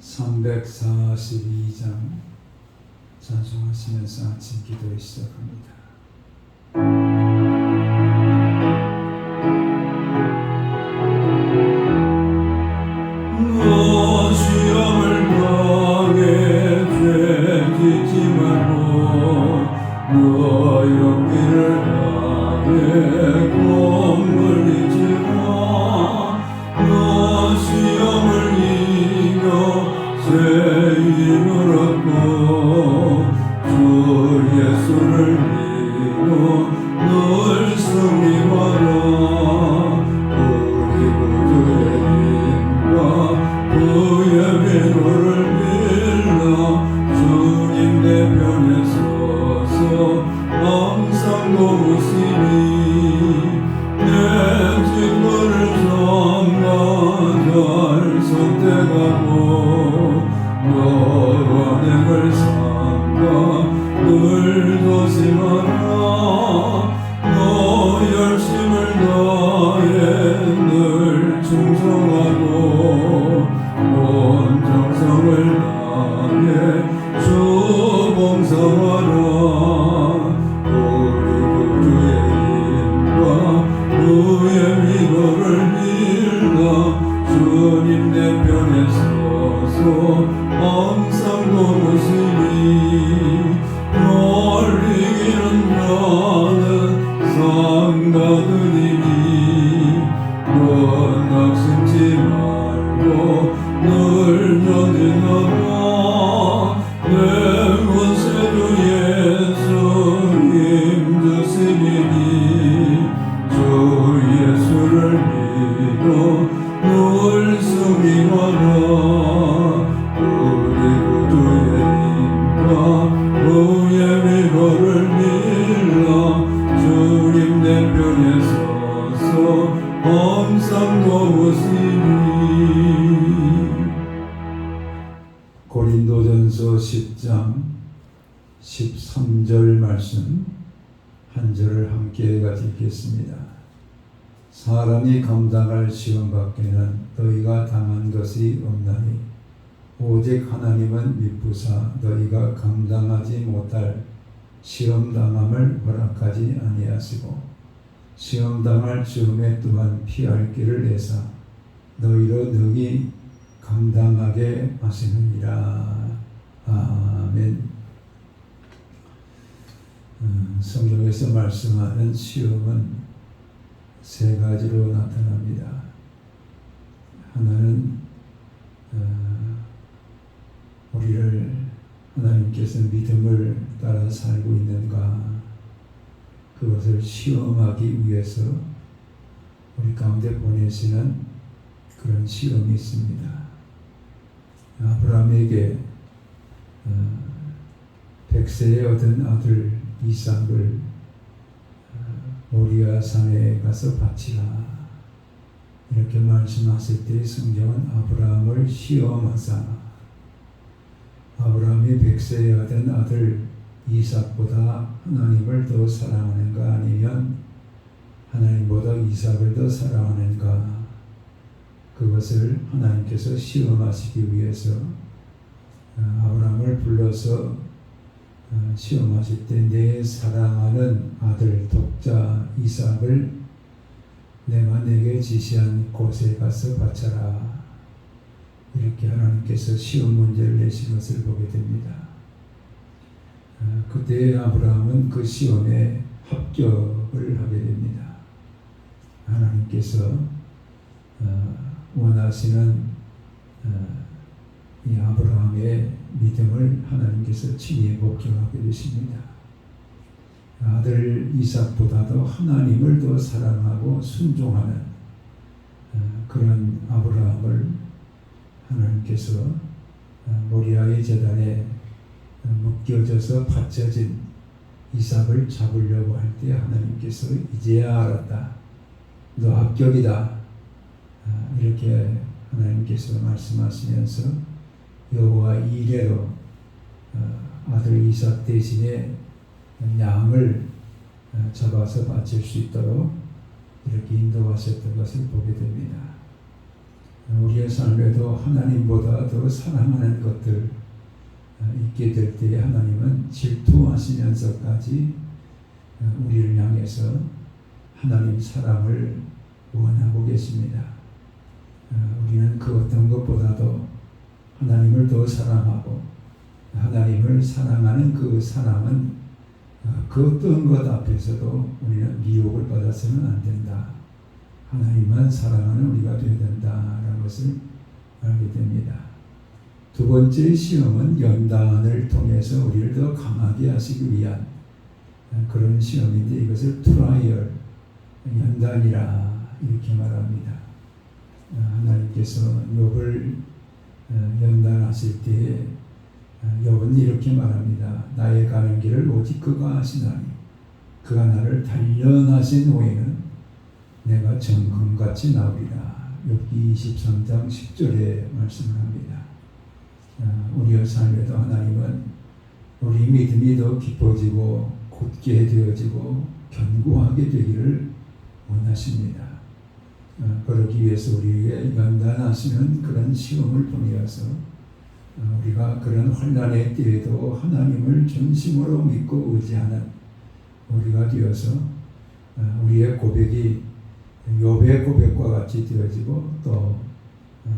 342장 찬송하시면서 아침 기도 시작합니다. 너 시험을 당해 죄 내걸 삼가 늘 조심하라 너 열심을 다해 늘 충성하고 말씀 한 절을 함께 가지겠습니다. 사람이 감당할 시험 밖에는 너희가 당한 것이 없나니 오직 하나님은 미쁘사 너희가 감당하지 못할 시험 당함을 허락하지 아니하시고 시험 당할 즈음에 또한 피할 길을 내사 너희로 능히 감당하게 하시느니라. 아멘. 음, 성경에서 말씀하는 시험은 세 가지로 나타납니다. 하나는 어, 우리를 하나님께서 믿음을 따라 살고 있는가 그것을 시험하기 위해서 우리 가운데 보내시는 그런 시험이 있습니다. 아브라함에게 어, 백세에 얻은 아들 이삭을 어, 모리아 산에 가서 바치라. 이렇게 말씀하실 때 성경은 아브라함을 시험하사. 아브라함이 백세에 얻은 아들 이삭보다 하나님을 더 사랑하는가 아니면 하나님보다 이삭을 더 사랑하는가? 그것을 하나님께서 시험하시기 위해서 어, 아브라함을 불러서 어, 시험하실 때 내 사랑하는 아들 독자 이삭을 내가 내게 지시한 곳에 가서 바쳐라 이렇게 하나님께서 시험 문제를 내신 것을 보게 됩니다. 어, 그때 아브라함은 그 시험에 합격을 하게 됩니다. 하나님께서 어, 원하시는 어, 이 아브라함의 믿음을 하나님께서 친히 목격하게 되십니다. 아들 이삭보다도 하나님을 더 사랑하고 순종하는 어, 그런 아브라함을 하나님께서 어, 모리아의 재단에 어, 묶여져서 바쳐진 이삭을 잡으려고 할 때 하나님께서 이제야 알았다. 너 합격이다. 아, 이렇게 하나님께서 말씀하시면서 여호와 이레로 어, 아들 이삭 대신에 양을 어, 잡아서 바칠 수 있도록 이렇게 인도하셨던 것을 보게 됩니다. 우리의 삶에도 하나님보다 더 사랑하는 것들 어, 있게 될 때에 하나님은 질투하시면서까지 어, 우리를 향해서 하나님 사랑을 원하고 계십니다. 어, 우리는 그 어떤 것보다도 하나님을 더 사랑하고 하나님을 사랑하는 그 사랑은 어, 그 어떤 것 앞에서도 우리는 미혹을 받아서는 안 된다. 하나님만 사랑하는 우리가 되어야 된다라는 것을 알게 됩니다. 두 번째 시험은 연단을 통해서 우리를 더 강하게 하시기 위한 그런 시험인데 이것을 트라이얼, 연단이라 이렇게 말합니다. 하나님께서 욥을 어, 연단하실 때에 어, 욥은 이렇게 말합니다. 나의 가는 길을 오직 그가 아시나니 그가 나를 단련하신 후에는 내가 정금같이 나오리라. 욥기 23장 10절에 말씀을 합니다. 어, 우리의 삶에도 하나님은 우리 믿음이 더 깊어지고 굳게 되어지고 견고하게 되기를 원하십니다. 어, 그러기 위해서 우리에게 연단하시는 그런 시험을 통해서 어, 우리가 그런 환란의 때에도 하나님을 전심으로 믿고 의지하는 우리가 되어서 어, 우리의 고백이 욥의 고백과 같이 되어지고 또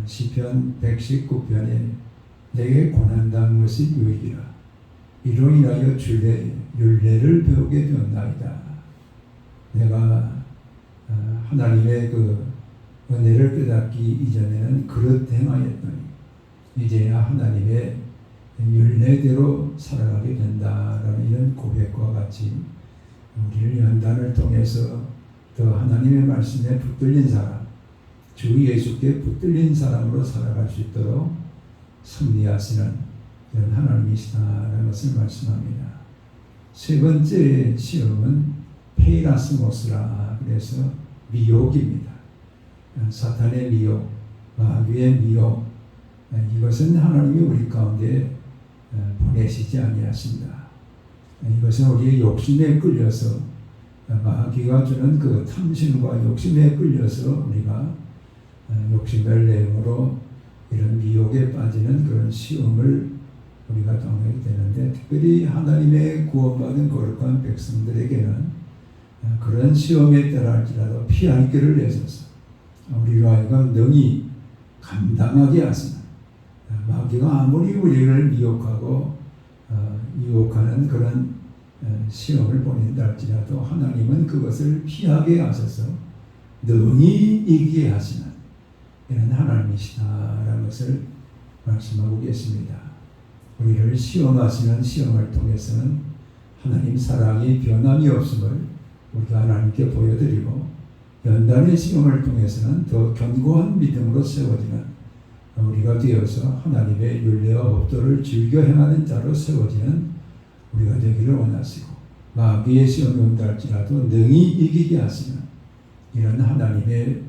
시편 119편에 내게 고난당한 것이 유익이라 이로 인하여 주의 윤례를 배우게 되었나이다. 내가 하나님의 그 은혜를 깨닫기 이전에는 그릇 행하였더니 이제야 하나님의 윤례대로 살아가게 된다라는 이런 고백과 같이 우리를 연단을 통해서 더 하나님의 말씀에 붙들린 사람, 주 예수께 붙들린 사람으로 살아갈 수 있도록 승리하시는 이런 하나님이시다라는 것을 말씀합니다. 세 번째 시험은 페이라스모스라 그래서 미혹입니다. 사탄의 미혹, 마귀의 미혹, 이것은 하나님이 우리 가운데 보내시지 아니하십니다. 이것은 우리의 욕심에 끌려서 마귀가 주는 그 탐심과 욕심에 끌려서 우리가 욕심을 내용으로 이런 미혹에 빠지는 그런 시험을 우리가 당하게 되는데 특별히 하나님의 구원받은 거룩한 백성들에게는 그런 시험에 따라할지라도 피할 길을 내셔서 우리가 하여금 능히 감당하게 하시는 마귀가 아무리 우리를 미혹하고 어, 유혹하는 그런 어, 시험을 보낸다 할지라도 하나님은 그것을 피하게 하셔서 능히 이기게 하시는 이런 하나님이시다라는 것을 말씀하고 계십니다. 우리를 시험하시는 시험을 통해서는 하나님 사랑이 변함이 없음을 우리가 하나님께 보여드리고 연단의 시험을 통해서는 더 견고한 믿음으로 세워지는 우리가 되어서 하나님의 윤례와 법도를 즐겨 행하는 자로 세워지는 우리가 되기를 원하시고 마귀의 시험이 온다 할지라도 능히 이기게 하시는 이런 하나님의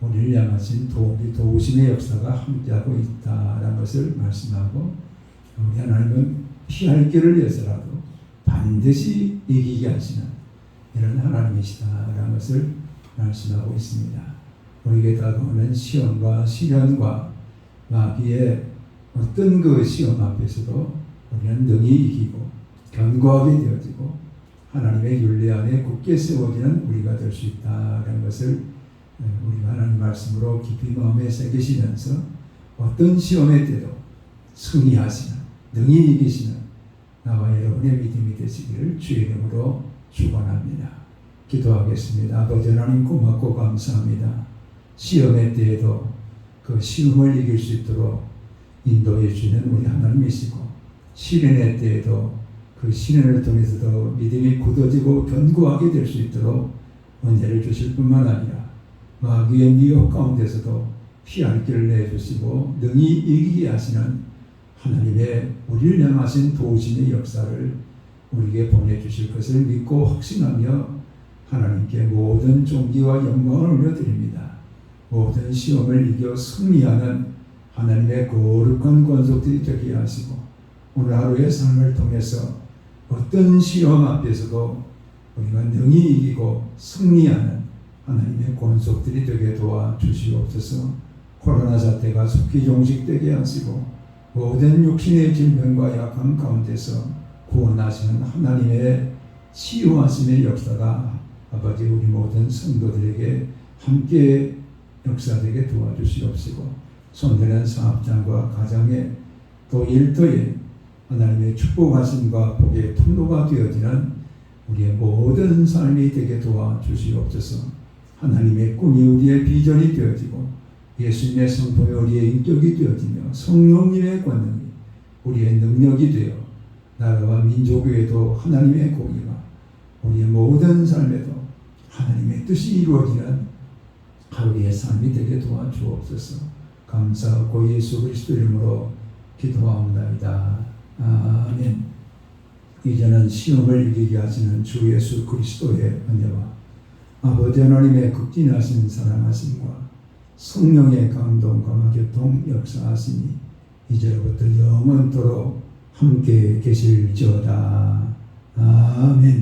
우리를 향하신 도움이 도우심의 역사가 함께하고 있다라는 것을 말씀하고 우리 하나님은 피할 길을 위해서라도 반드시 이기게 하시는 이런 하나님이시다라는 것을 말씀하고 있습니다. 우리에게 다가오는 시험과 시련과 마귀의 어떤 그 시험 앞에서도 우리는 능히 이기고 견고하게 되어지고 하나님의 윤리 안에 굳게 세워지는 우리가 될 수 있다는 것을 우리가 하나님 말씀으로 깊이 마음에 새기시면서 어떤 시험에 때도 승리하시는 능히 이기시는 나와 여러분의 믿음이 되시기를 주의 이름으로 축원합니다. 기도하겠습니다. 아버지 하나님 고맙고 감사합니다. 시험의 때에도 그 시험을 이길 수 있도록 인도해 주는 우리 하나님이시고 시련의 때에도 그 시련을 통해서도 믿음이 굳어지고 견고하게 될 수 있도록 은혜를 주실 뿐만 아니라 마귀의 미혹 가운데서도 피할 길을 내주시고 능히 이기게 하시는 하나님의 우리를 향하신 도우심의 역사를 우리에게 보내주실 것을 믿고 확신하며 하나님께 모든 존귀와 영광을 올려드립니다. 모든 시험을 이겨 승리하는 하나님의 거룩한 권속들이 되게 하시고 오늘 하루의 삶을 통해서 어떤 시험 앞에서도 우리가 능히 이기고 승리하는 하나님의 권속들이 되게 도와 주시옵소서 코로나 사태가 속히 종식되게 하시고 모든 육신의 질병과 약한 가운데서 구원하시는 하나님의 치유하심의 역사가 아버지 우리 모든 성도들에게 함께 역사되게 도와주시옵시고 손되는 사업장과 가정에 또 일터에 하나님의 축복하심과 복의 통로가 되어지는 우리의 모든 삶이 되게 도와주시옵소서. 하나님의 꿈이 우리의 비전이 되어지고 예수님의 성품이 우리의 인격이 되어지며 성령님의 권능이 우리의 능력이 되어 나라와 민족에도 하나님의 공의가 우리의 모든 삶에도 하나님의 뜻이 이루어지는 하루의 삶이 되게 도와주옵소서. 감사하고 예수 그리스도 이름으로 기도하옵나이다. 아멘. 이제는 시험을 이기게 하시는 주 예수 그리스도의 은혜와 아버지 하나님의 극진하신 사랑하심과 성령의 감동과 교통 역사하시니 이제로부터 영원토록 함께 계실지어다. 아멘.